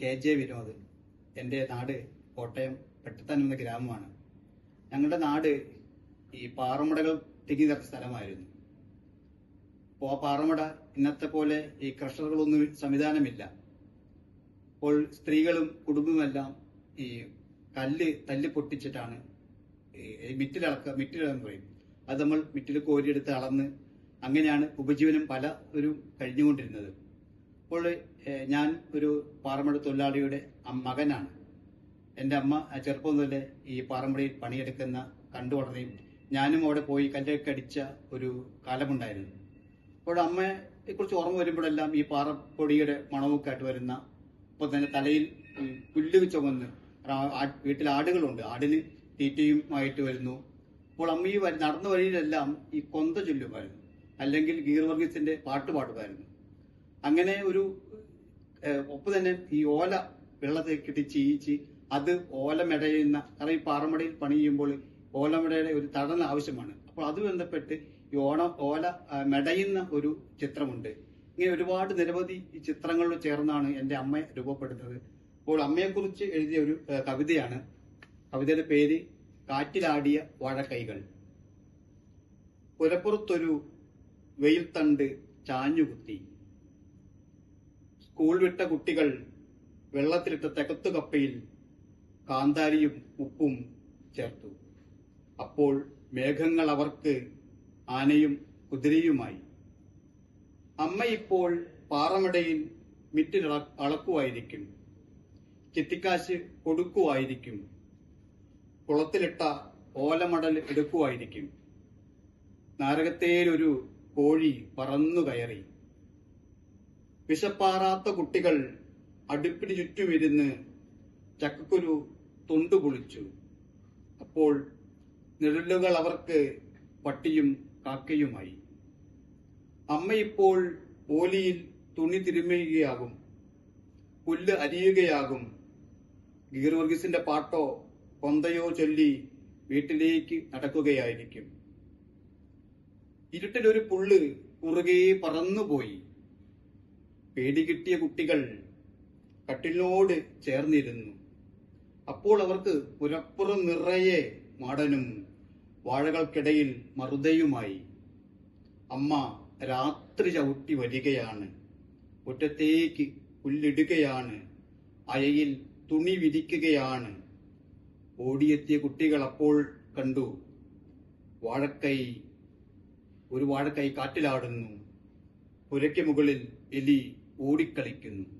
K J Vinodan. എന്റെ നാട് കോട്ടയം പെട്ടത്തനം എന്ന ഗ്രാമമാണ്. ഞങ്ങളുടെ നാട് ഈ പാറമടകൾ തിങ്ങി സ്ഥലമായിരുന്നു. അപ്പോൾ ആ പാറമട ഇന്നത്തെ പോലെ ഈ ക്രഷറുകളൊന്നും സംവിധാനമില്ല. അപ്പോൾ സ്ത്രീകളും കുടുംബമെല്ലാം ഈ കല്ല് തല്ല് പൊട്ടിച്ചിട്ടാണ് ഈ മിറ്റിലളക്കുക മിറ്റിലെന്ന് പറയും. അത് നമ്മൾ മിറ്റിൽ കോരിയെടുത്ത് അളന്ന് അങ്ങനെയാണ് ഉപജീവനം പല ഒരു കഴിഞ്ഞുകൊണ്ടിരുന്നത്. അപ്പോൾ ഏഹ്, ഞാൻ ഒരു പാറമട തൊഴിലാളിയുടെ മകനാണ്. എന്റെ അമ്മ ചെറുപ്പം മുതലേ ഈ പാറമ്പടിയിൽ പണിയെടുക്കുന്ന കണ്ടു വളർന്നെയും ഞാനും അവിടെ പോയി കല്ലൊക്കെ അടിച്ച ഒരു കാലമുണ്ടായിരുന്നു. അപ്പോൾ അമ്മയെ കുറിച്ച് ഓർമ്മ വരുമ്പോഴെല്ലാം ഈ പാറപ്പൊടിയുടെ മണമൊക്കെ ആയിട്ട് വരുന്ന ഇപ്പോൾ തന്നെ തലയിൽ പുല്ല് ചുമന്ന് വീട്ടിൽ ആടുകളുണ്ട്. ആടിന് തീറ്റയും ആയിട്ട് വരുന്നു. അപ്പോൾ അമ്മ ഈ നടന്ന വഴിയിലെല്ലാം ഈ കൊന്ത ചൊല്ലുമായിരുന്നു. അല്ലെങ്കിൽ ഗീർവർഗീസിന്റെ പാട്ട് പാടുമായിരുന്നു അങ്ങനെ ഒരു ഒപ്പ് തന്നെ ഈ ഓല വെള്ളത്തിൽ കിട്ടി ചീയിച്ച് അത് ഓല മെടയുന്ന കാരണം ഈ പാറമടയിൽ പണി ചെയ്യുമ്പോൾ ഓലമെടയുടെ ഒരു തടന ആവശ്യമാണ്. അപ്പോൾ അത് ബന്ധപ്പെട്ട് ഈ ഓണ ഓല മെടയുന്ന ഒരു ചിത്രമുണ്ട്. ഇങ്ങനെ ഒരുപാട് നിരവധി ഈ ചിത്രങ്ങൾ ചേർന്നാണ് എന്റെ അമ്മ രൂപപ്പെടുന്നത്. അപ്പോൾ അമ്മയെക്കുറിച്ച് എഴുതിയ ഒരു കവിതയാണ്. കവിതയുടെ പേര് കാറ്റിലാടിയ വാഴക്കൈകൾ. പുരപ്പുറത്തൊരു വെയിൽ തണ്ട് ചാഞ്ഞുകുത്തി. സ്കൂൾ വിട്ട കുട്ടികൾ വെള്ളത്തിലിട്ട തെക്കത്തു കപ്പയിൽ കാന്താരിയും ഉപ്പും ചേർത്തു. അപ്പോൾ മേഘങ്ങൾ അവർക്ക് ആനയും കുതിരയുമായി. അമ്മ ഇപ്പോൾ പാറമടയിൽ മിറ്റിൽ അളക്കുവായിരിക്കും. ചിത്തിക്കാശ് കൊടുക്കുമായിരിക്കും കുളത്തിലിട്ട ഓലമടൽ എടുക്കുമായിരിക്കും നാരകത്തേലൊരു കോഴി പറന്നു കയറി. വിശപ്പാറാത്ത കുട്ടികൾ അടുപ്പിന് ചുറ്റുമിരുന്ന് ചക്കക്കുരു തൊണ്ടു പൊളിച്ചു അപ്പോൾ നിഴലുകൾ അവർക്ക് പട്ടിയും കാക്കയുമായി. അമ്മയിപ്പോൾ ഓലിയിൽ തുണി തിരുമ്മുകയാകും പുല്ല് അരിയുകയാകും. ഗീർവർഗീസിന്റെ പാട്ടോ കൊന്തയോ ചൊല്ലി വീട്ടിലേക്ക് നടക്കുകയായിരിക്കും. ഇരുട്ടിലൊരു പുള്ള് കുറുകെ പറന്നുപോയി. പേടി കിട്ടിയ കുട്ടികൾ കട്ടിലിനോട് ചേർന്നിരുന്നു. അപ്പോൾ അവർക്ക് പുരപ്പുറം നിറയെ മാടനും വാഴകൾക്കിടയിൽ മറുതയുമായി അമ്മ രാത്രി ചവിട്ടി വരികയാണ്. മുറ്റത്തേക്ക് പുല്ലിടുകയാണ്. അയയിൽ തുണി വിരിക്കുകയാണ്. ഓടിയെത്തിയ കുട്ടികൾ അപ്പോൾ കണ്ടു വാഴക്കൈ ഒരു വാഴക്കൈ കാറ്റിലാടുന്നു. പുരയ്ക്ക് മുകളിൽ എലി ഓടിക്കളിക്കുന്നു.